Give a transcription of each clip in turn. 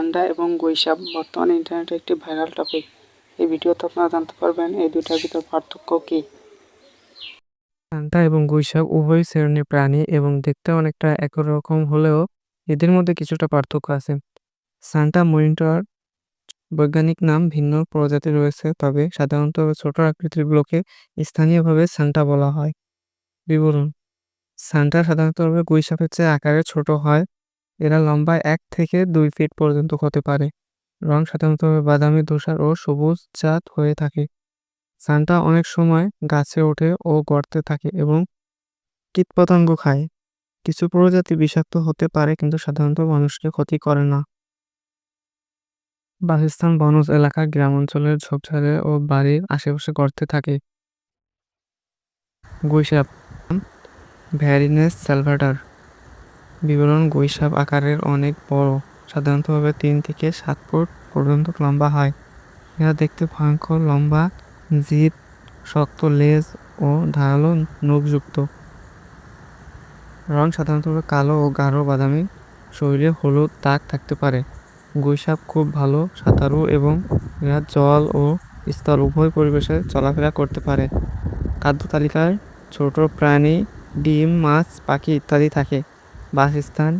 সান্ডা এবং গৈসাপ বর্তমানে ইন্টারনেটে একটি ভাইরাল টপিক এই ভিডিওতে আপনারা জানতে পারবেন এই দুইটার ভিতর পার্থক্য কী। সান্টা এবং গুইসাপ উভয় শ্রেণির প্রাণী এবং দেখতে অনেকটা একই রকম হলেও এদের মধ্যে কিছুটা পার্থক্য আছে। সান্টা মনিটর বৈজ্ঞানিক নাম ভিন্ন প্রজাতি রয়েছে, তবে সাধারণত ছোট আকৃতিরগুলোকে স্থানীয়ভাবে সান্টা বলা হয়। বিবরণ, সান্টা সাধারণতভাবে গুইসাপের চেয়ে আকারে ছোট হয়। এরা লম্বা এক থেকে দুই ফিট পর্যন্ত হতে পারে। রং সাধারণতভাবে বাদামি, ধূসর ও সবুজ জাত হয়ে থাকে। সান্টা অনেক সময় গাছে ওঠে ও গর্তে থাকে এবং কীটপতঙ্গ খায়। কিছু প্রজাতি বিষাক্ত হতে পারে কিন্তু সাধারণত মানুষকে ক্ষতি করে না। বাসস্থান বনজ এলাকা গ্রাম অঞ্চলের ঝোপঝাড়ে ও বাড়ির আশেপাশে গর্তে থাকে। গুইসাপ, ভ্যারিনেস স্যালভাডার বিবরণ গুইসাপ আকারের অনেক বড়। সাধারণতভাবে তিন থেকে সাত ফুট পর্যন্ত লম্বা হয়। এরা দেখতে ভয়ঙ্কর লম্বা জিভ শক্ত, লেজ ও ধারালো নখযুক্ত। রং সাধারণত কালো ও গাঢ় বাদামি, শরীরে হলুদ দাগ থাকতে পারে। গুইসাপ খুব ভালো, সাঁতারু এবং এরা জল ও স্থল উভয় পরিবেশে চলাফেরা করতে পারে। খাদ্য তালিকায় ছোট প্রাণী, ডিম, মাছ, পাখি ইত্যাদি থাকে। বাসস্থান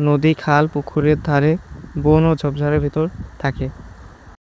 নদী খাল পুকুরের ধারে বন ও ঝোপঝাড়ের ভিতর থাকে।